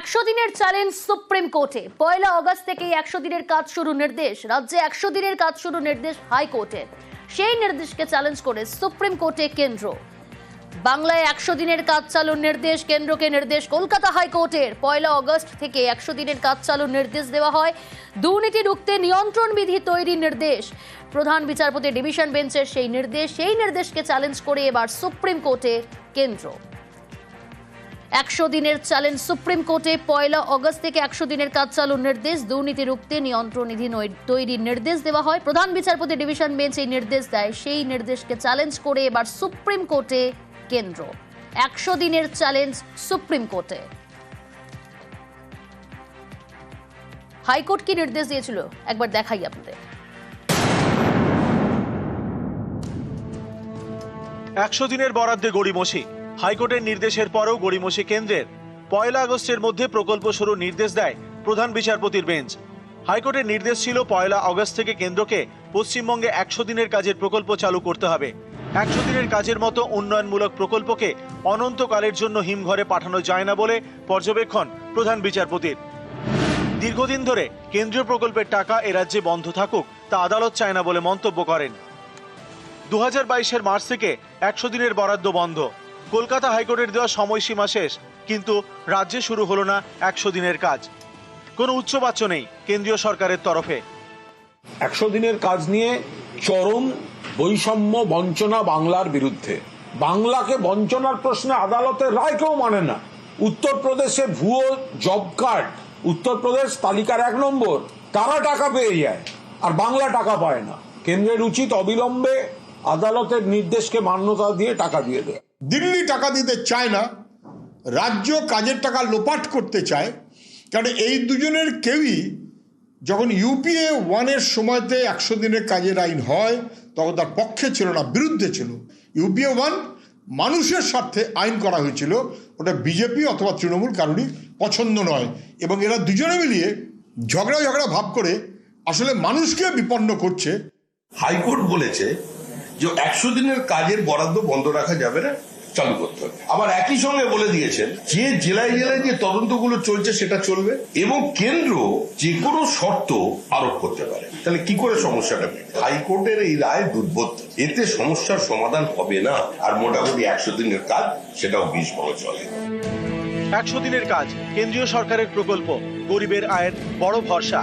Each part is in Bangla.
একশো দিনের চ্যালেঞ্জ সুপ্রিম কোর্টে। পয়লা অগস্ট থেকে একশো দিনের কাজ শুরু নির্দেশ, রাজ্যে একশো দিনের কাজ শুরু নির্দেশ হাইকোর্টের সেই নির্দেশকে চ্যালেঞ্জ করে সুপ্রিম কোর্টে কেন্দ্র। বাংলায় একশো দিনের কাজ চালুর নির্দেশ, কেন্দ্রকে নির্দেশ কলকাতা হাইকোর্টের। পয়লা অগস্ট থেকে একশো দিনের কাজ চালুর নির্দেশ দেওয়া হয়। দুর্নীতি রুখতে নিয়ন্ত্রণ বিধি তৈরির নির্দেশ। প্রধান বিচারপতি ডিভিশন বেঞ্চের সেই নির্দেশ, সেই নির্দেশকে চ্যালেঞ্জ করে এবার সুপ্রিম কোর্টে কেন্দ্র। একশো দিনের চ্যালেঞ্জ সুপ্রিম কোর্টে পয়লা অগস্ট থেকে একশো দিনের কাজ চালুর নির্দেশ। দুর্নীতি রুখতে নিয়ন্ত্রণ নিধি তৈরির নির্দেশ দেওয়া হয়। প্রধান বিচারপতি ডিভিশন বেঞ্চ এই নির্দেশ দেয়। সেই নির্দেশকে চ্যালেঞ্জ করে এবার সুপ্রিম কোর্টে কেন্দ্র। একশো দিনের চ্যালেঞ্জ সুপ্রিম কোর্টে। হাইকোর্ট কি নির্দেশ দিয়েছিল? একবার দেখাই আপনাদের। একশো দিনের বরাদ্দে গড়িমসি। হাইকোর্টের নির্দেশের পরেও গড়িমসি কেন্দ্রের। পয়লা আগস্টের মধ্যে প্রকল্প শুরুর নির্দেশ দেয় প্রধান বিচারপতির বেঞ্চ। হাইকোর্টের নির্দেশ ছিল পয়লা আগস্ট থেকে কেন্দ্রকে পশ্চিমবঙ্গে একশো দিনের কাজের প্রকল্প চালু করতে হবে। একশো দিনের কাজের মতো উন্নয়নমূলক প্রকল্পকে অনন্তকালের জন্য হিমঘরে পাঠানো যায় না বলে পর্যবেক্ষণ প্রধান বিচারপতির। দীর্ঘদিন ধরে কেন্দ্রীয় প্রকল্পের টাকা এ রাজ্যে বন্ধ থাকুক তা আদালত চায় না বলে মন্তব্য করেন। দু হাজার মার্চ থেকে একশো দিনের বরাদ্দ বন্ধ। কলকাতা হাইকোর্টের দেওয়া সময়সীমা শেষ, কিন্তু রাজ্যে শুরু হলো না একশো দিনের কাজ। কোনো উচ্চবাচ্য নেই কেন্দ্রীয় সরকারের তরফে। একশো দিনের কাজ নিয়ে চরম বৈষম্য বঞ্চনা বাংলার বিরুদ্ধে। বাংলাকে বঞ্চনার প্রশ্নে আদালতের রায় কেউ মানে না। উত্তরপ্রদেশে ভুয়ো জব কার্ড, উত্তরপ্রদেশ তালিকার এক নম্বর। তারা টাকা পেয়ে যায়, আর বাংলা টাকা পায় না। কেন্দ্রের উচিত অবিলম্বে আদালতের নির্দেশকে মান্যতা দিয়ে টাকা দিয়ে দেয় দিল্লি টাকা দিতে চায় না, রাজ্য কাজের টাকা লোপাট করতে চায়, কারণ এই দুজনের কেউই যখন ইউপিএ ওয়ানের সময়তে একশো দিনের কাজের আইন হয়, তখন তার পক্ষে ছিল না, বিরুদ্ধে ছিল। ইউপিএ ওয়ান মানুষের স্বার্থে আইন করা হয়েছিল, ওটা বিজেপি অথবা তৃণমূল কারোরই পছন্দ নয়। এবং এরা দুজনে মিলিয়ে ঝগড়া ঝগড়া ভাব করে আসলে মানুষকে বিপন্ন করছে। হাইকোর্ট বলেছে যে একশো দিনের কাজের বরাদ্দ বন্ধ রাখা যাবে না, চালু করতে হবে। আবার একই সঙ্গে বলে দিয়েছেন, যে জেলায় জেলায় যে তদন্তগুলো চলছে সেটা চলবে এবং কেন্দ্র যে কোনো শর্ত আরোপ করতে পারে। তাহলে কি করে সমস্যাটা হাইকোর্টের এই রায় দুর্বোধ্য। এতে সমস্যার সমাধান হবে না, আর মোটামুটি একশো দিনের কাজ, সেটাও বিষ বড় চলে। একশো দিনের কাজ, কেন্দ্রীয় সরকারের প্রকল্প, গরিবের আয়ের বড় ভরসা।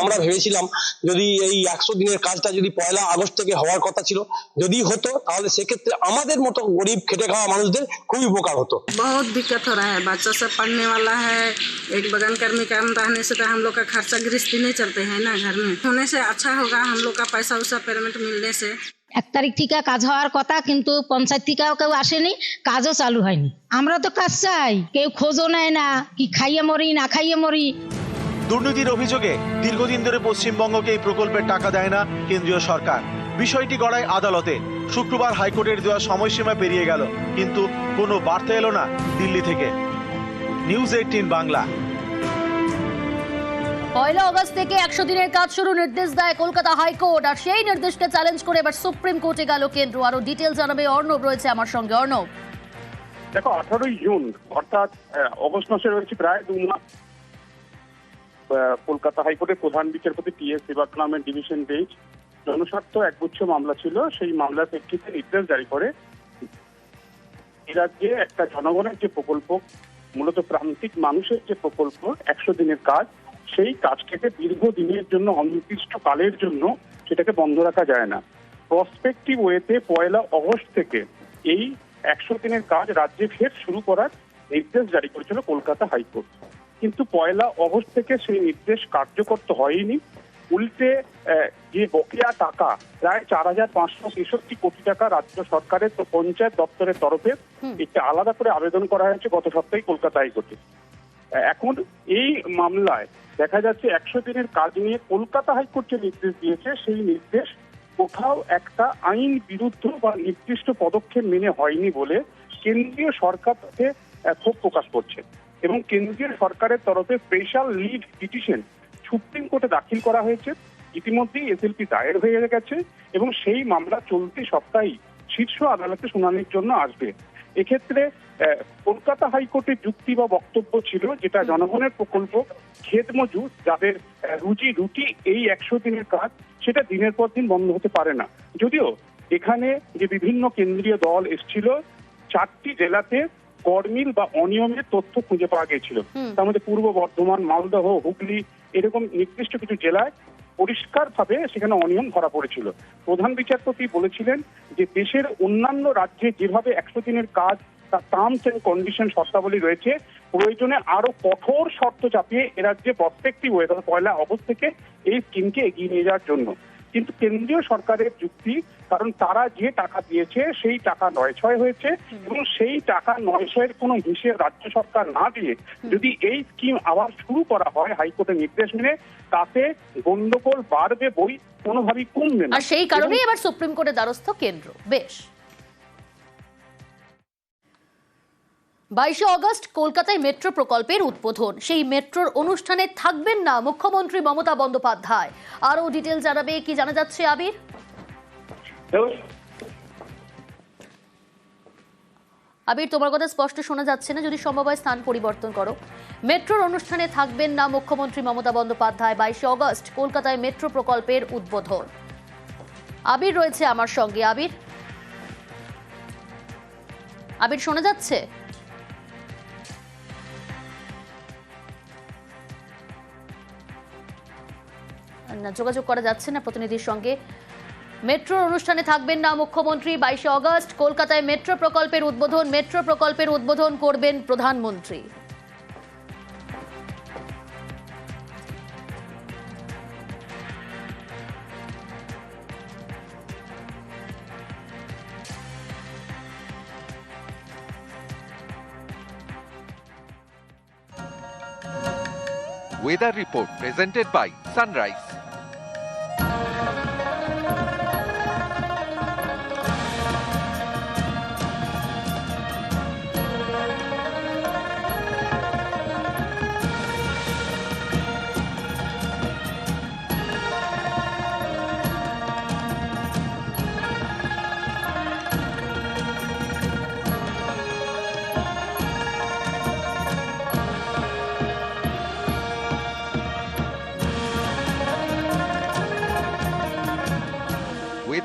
আমরা ভেবেছিলাম যদি এই একশো দিনের কাজটা যদি পয়লা আগস্ট থেকে হওয়ার কথা ছিল যদি হতো তাহলে সেক্ষেত্রে আমাদের মতো গরিব খেটে খাওয়া মানুষদের খুবই উপকার হতো बहुत दिक्कत हो रहा है बच्चा सब पढ़ने वाला है एक बगान कर्मी का रहने से तो हम लोग का खर्चा गृहस्थी नहीं चलते हैं ना घर में होने से अच्छा होगा हम लोग का पैसा उसा पेमेंट मिलने से এক তারিখ থেকে কাজ হওয়ার কথা কিন্তু পঞ্চায়েত থেকেও কেউ আসেনি কাজও চালু হয়নি আমরা তো কাজ চাই কেউ খোঁজও নেয় না কি খাইয়ে মরি না খাইয়ে মরি দুর্নীতির অভিযোগে দীর্ঘদিন ধরে পশ্চিমবঙ্গকে এই প্রকল্পের টাকা দেয় না কেন্দ্রীয় সরকার। বিষয়টি গড়ায় আদালতে। শুক্রবার হাইকোর্টের দেওয়া সময়সীমা পেরিয়ে গেল কিন্তু কোনো বার্তা এলো না দিল্লি থেকে। News eighteen Bangla. পয়লা অগস্ট থেকে একশো দিনের কাজ শুরু নির্দেশ দেয় কলকাতা হাইকোর্ট আর সেই নির্দেশকে চ্যালেঞ্জ করে এবার সুপ্রিম কোর্টে গেল কেন্দ্র। আরও ডিটেল জানাবে অর্ণব রয়েছে আমার সঙ্গে। অর্ণব। দেখো আঠারোই জুন অর্থাৎ অগস্ট মাসে রয়েছে প্রায় দু মাস কলকাতা হাইকোর্টের প্রধান বিচারপতি টি এস সেবাকলামের ডিভিশন বেঞ্চ জনস্বার্থ একগুচ্ছ মামলা ছিল। সেই মামলার প্রেক্ষিতে নির্দেশ জারি করে। রাজ্যে একটা জনগণের যে প্রকল্প, মূলত প্রান্তিক মানুষের যে প্রকল্প, একশো দিনের কাজ, সেই কাজটাকে দীর্ঘদিনের জন্য অনির্দিষ্ট কালের জন্য সেটাকে বন্ধ রাখা যায় না। প্রসপেক্টিভ ওয়েতে পয়লা অগস্ট থেকে এই একশো দিনের কাজ রাজ্যে ফের শুরু করার নির্দেশ জারি করেছিল কলকাতা হাইকোর্ট। কিন্তু পয়লা অগস্ট থেকে সেই নির্দেশ কার্যকর তো হয়নি। উল্টে যে বকেয়া টাকা প্রায় চার হাজার পাঁচশো তেষট্টি কোটি টাকা রাজ্য সরকারের তো পঞ্চায়েত দপ্তরের তরফে একটি আলাদা করে আবেদন করা হয়েছে গত সপ্তাহে কলকাতা হাইকোর্টে এখন এই মামলায় দেখা যাচ্ছে একশো দিনের কাজ নিয়ে কলকাতা হাইকোর্ট যে নির্দেশ দিয়েছে সেই নির্দেশ কোথাও একটা আইন বিরুদ্ধ বা নির্দিষ্ট পদক্ষেপ মেনে হয়নি বলে কেন্দ্রীয় সরকার তাতে ক্ষোভ প্রকাশ করছে। এবং কেন্দ্রীয় সরকারের তরফে স্পেশাল লিড পিটিশন সুপ্রিম কোর্টে দাখিল করা হয়েছে। ইতিমধ্যেই এসএলপি দায়ের হয়ে গেছে এবং সেই মামলা চলতি সপ্তাহেই শীর্ষ আদালতে শুনানির জন্য আসবে। এক্ষেত্রে কলকাতা হাইকোর্টের যুক্তি বা বক্তব্য ছিল যেটা জনগণের প্রকল্প ক্ষেত মজুর যাদের রুজি রুটি এই একশো দিনের কাজ সেটা দিনের পর দিন বন্ধ হতে পারে না। যদিও এখানে যে বিভিন্ন কেন্দ্রীয় দল এসেছিল চারটি জেলাতে গরমিল বা অনিয়মের তথ্য খুঁজে পাওয়া গিয়েছিল। তার মধ্যে পূর্ব বর্ধমান মালদহ হুগলি এরকম নির্দিষ্ট কিছু জেলায় পরিষ্কারভাবে সেখানে অনিয়ম ধরা পড়েছিল। প্রধান বিচারপতি বলেছিলেন যে দেশের অন্যান্য রাজ্যে যেভাবে একশো দিনের কাজ তার টার্মস এন্ড কন্ডিশন শর্তাবলী রয়েছে প্রয়োজনে আরও কঠোর শর্ত চাপিয়ে এ রাজ্যে প্রসপেক্টিভ হয়ে তবে পয়লা অগস্ট থেকে এই স্কিমকে এগিয়ে নিয়ে যাওয়ার জন্য। কিন্তু কেন্দ্রীয় সরকারের যুক্তি কারণ তারা যে টাকা দিয়েছে সেই টাকা নয় ছয় হয়েছে এবং সেই টাকা নয় ছয়ের কোনো হিসেব রাজ্য সরকার না দিয়ে যদি এই স্কিম আবার শুরু করা হয় হাইকোর্টের নির্দেশ মেনে তাতে গন্ডগোল বাড়বে বই কোনোভাবেই কমবে না। আর সেই কারণেই এবার সুপ্রিম কোর্টের দ্বারস্থ কেন্দ্র। বেশ। বাইশে অগস্ট কলকাতায় মেট্রো প্রকল্পের উদ্বোধন। সেই মেট্রোর অনুষ্ঠানে থাকবেন না মুখ্যমন্ত্রী মমতা বন্দ্যোপাধ্যায়। আরও ডিটেল জানাবে কি জানা যাচ্ছে আবির? আবির তোমার কথা স্পষ্ট শোনা যাচ্ছে না যদি সম্ভব হয় স্থান পরিবর্তন করো। মেট্রোর অনুষ্ঠানে থাকবেন না মুখ্যমন্ত্রী মমতা বন্দ্যোপাধ্যায় বাইশে অগস্ট কলকাতায় মেট্রো প্রকল্পের উদ্বোধন। আবির রয়েছে আমার সঙ্গে আবির। আবির শোনা যাচ্ছে? যোগাযোগ করা যাচ্ছে না প্রতিনিধির সঙ্গে। মেট্রোর অনুষ্ঠানে থাকবেন না মুখ্যমন্ত্রী। বাইশে অগস্ট কলকাতায় মেট্রো প্রকল্পের উদ্বোধন। মেট্রো প্রকল্পের উদ্বোধন করবেন প্রধানমন্ত্রী। Weather report presented by Sunrise.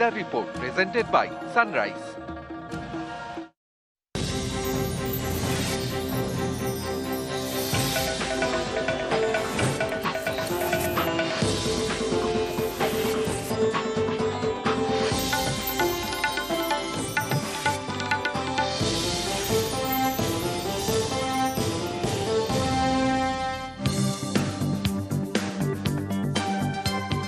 Weather report presented by Sunrise.